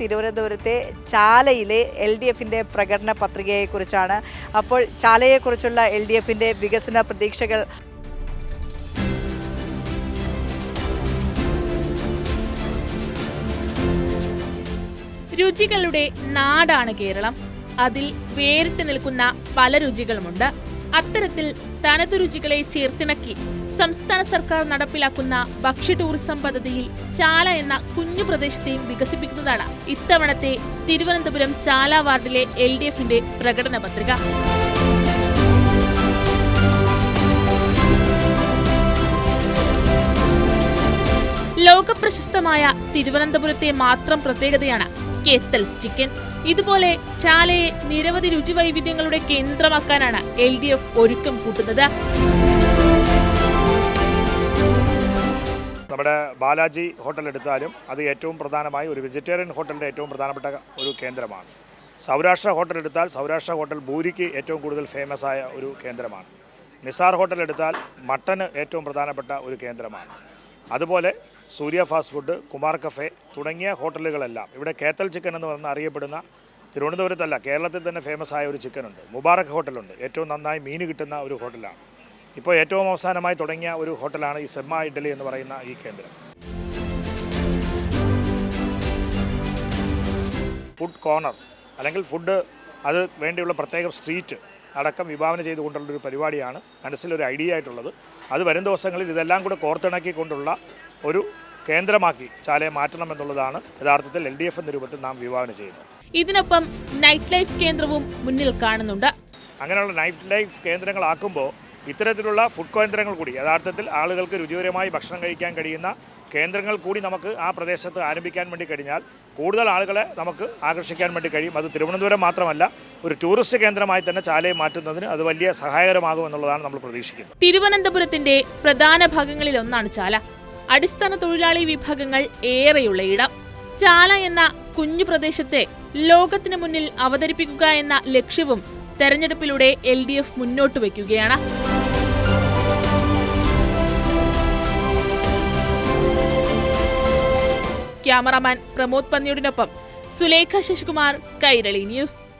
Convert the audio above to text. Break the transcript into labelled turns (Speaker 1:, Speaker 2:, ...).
Speaker 1: തിരുവനന്തപുരത്തെ ചാലയിലെ L D എഫിന്റെ പ്രകടന പത്രികയെക്കുറിച്ചാണ്. അപ്പോൾ ചാലയെക്കുറിച്ചുള്ള എൽ ഡി എഫിന്റെ വികസന പ്രതീക്ഷകൾ.
Speaker 2: രുചികളുടെ നാടാണ് കേരളം. അതിൽ വേറിട്ട് നിൽക്കുന്ന പല രുചികളുമുണ്ട്. അത്തരത്തിൽ തനതു രുചികളെ ചേർത്തിണക്കി സംസ്ഥാന സർക്കാർ നടപ്പിലാക്കുന്ന ഭക്ഷ്യ ടൂറിസം പദ്ധതിയിൽ ചാല എന്ന കുഞ്ഞു പ്രദേശത്തെയും വികസിപ്പിക്കുന്നതാണ് ഇത്തവണത്തെ തിരുവനന്തപുരം ചാല വാർഡിലെ എൽ ഡി എഫിന്റെ പ്രകടന പത്രിക. ലോകപ്രശസ്തമായ തിരുവനന്തപുരത്തെ മാത്രം പ്രത്യേകതയാണ് കേത്തൽസ് ചിക്കൻ. ഇതുപോലെ ചാലയെ നിരവധി രുചി വൈവിധ്യങ്ങളുടെ കേന്ദ്രമാക്കാനാണ് എൽ ഡി എഫ് ഒരുക്കം കൂട്ടുന്നത്.
Speaker 3: നമ്മുടെ ബാലാജി ഹോട്ടൽ എടുത്താലും അത് ഏറ്റവും പ്രധാനമായി ഒരു വെജിറ്റേറിയൻ ഹോട്ടലിന്റെ ഏറ്റവും പ്രധാനപ്പെട്ട ഒരു കേന്ദ്രമാണ്. സൗരാഷ്ട്ര ഹോട്ടൽ എടുത്താൽ സൗരാഷ്ട്ര ഹോട്ടൽ ഭൂരിക്ക് ഏറ്റവും കൂടുതൽ ഫേമസ് ആയ ഒരു കേന്ദ്രമാണ്. നിസാർ ഹോട്ടൽ എടുത്താൽ മട്ടന് ഏറ്റവും പ്രധാനപ്പെട്ട ഒരു കേന്ദ്രമാണ്. അതുപോലെ Surya fast food Kumar cafe തുടങ്ങിയ ഹോട്ടലുകളെല്ലാം ഇവിടെ കേത്തൽ ചിക്കൻ എന്ന് പറഞ്ഞ് അറിയപ്പെടുന്ന തിരുവനന്തപുരത്തല്ല കേരളത്തിൽ തന്നെ ഫേമസ് ആയ ഒരു ചിക്കനുണ്ട്. മുബാറക് ഹോട്ടലുണ്ട്. ഏറ്റവും നന്നായി മീൻ കിട്ടുന്ന ഒരു ഹോട്ടലാണ്. ഇപ്പോൾ ഏറ്റവും അവസാനമായി തുടങ്ങിയ ഒരു ഹോട്ടലാണ് ഈ സെമ്മ ഇഡലി എന്ന് പറയുന്ന ഈ കേന്ദ്രം. ഫുഡ് കോർണർ അല്ലെങ്കിൽ ഫുഡ് അത് വേണ്ടിയുള്ള പ്രത്യേക സ്ട്രീറ്റ് അടക്കം വിഭാവന ചെയ്തുകൊണ്ടുള്ള ഒരു പരിപാടിയാണ്. മനസ്സിലൊരു ഐഡിയ ആയിട്ടുള്ളത്. അത് വരും ദിവസങ്ങളിൽ ഇതെല്ലാം കൂടെ കോർത്തിണക്കിക്കൊണ്ടുള്ള ഒരു കേന്ദ്രമാക്കി ചാലയെ മാറ്റണം എന്നുള്ളതാണ് യഥാർത്ഥത്തിൽ എൽ ഡി എഫ് എന്ന രൂപത്തിൽ നാം വിഭാവന ചെയ്യുന്നത്.
Speaker 2: ഇതിനൊപ്പം നൈറ്റ് ലൈഫ് കേന്ദ്രവും മുന്നിൽ കാണുന്നുണ്ട്.
Speaker 3: അങ്ങനെയുള്ള നൈറ്റ് ലൈഫ് കേന്ദ്രങ്ങളാക്കുമ്പോൾ ഇത്തരത്തിലുള്ള ഫുഡ് കേന്ദ്രങ്ങൾ കൂടി യഥാർത്ഥത്തിൽ ആളുകൾക്ക് രുചികരമായി ഭക്ഷണം കഴിക്കാൻ കഴിയുന്ന കേന്ദ്രങ്ങൾ കൂടി നമുക്ക് ആ പ്രദേശത്ത് ആരംഭിക്കാൻ വേണ്ടി കഴിഞ്ഞാൽ കൂടുതൽ ആളുകളെ നമുക്ക് ആകർഷിക്കാൻ വേണ്ടി കഴിയും. അത് തിരുവനന്തപുരം മാത്രമല്ല ഒരു ടൂറിസ്റ്റ് കേന്ദ്രമായി തന്നെ ചാലയെ മാറ്റുന്നതിന് അത് വലിയ സഹായകരമാകും എന്നുള്ളതാണ് നമ്മൾ പ്രതീക്ഷിക്കുന്നത്.
Speaker 2: തിരുവനന്തപുരത്തിന്റെ പ്രധാന ഭാഗങ്ങളിൽ ഒന്നാണ് ചാല. അടിസ്ഥാന തൊഴിലാളി വിഭാഗങ്ങൾ ഏറെയുള്ള ഇടം. ചാല എന്ന കുഞ്ഞു പ്രദേശത്തെ ലോകത്തിന് മുന്നിൽ അവതരിപ്പിക്കുക എന്ന ലക്ഷ്യവും തെരഞ്ഞെടുപ്പിലൂടെ എൽ ഡി എഫ് മുന്നോട്ട് വയ്ക്കുകയാണ്. ക്യാമറാമാൻ പ്രമോദ് പന്നിയോടിനൊപ്പം സുലേഖ ശശികുമാർ കൈരളി ന്യൂസ്.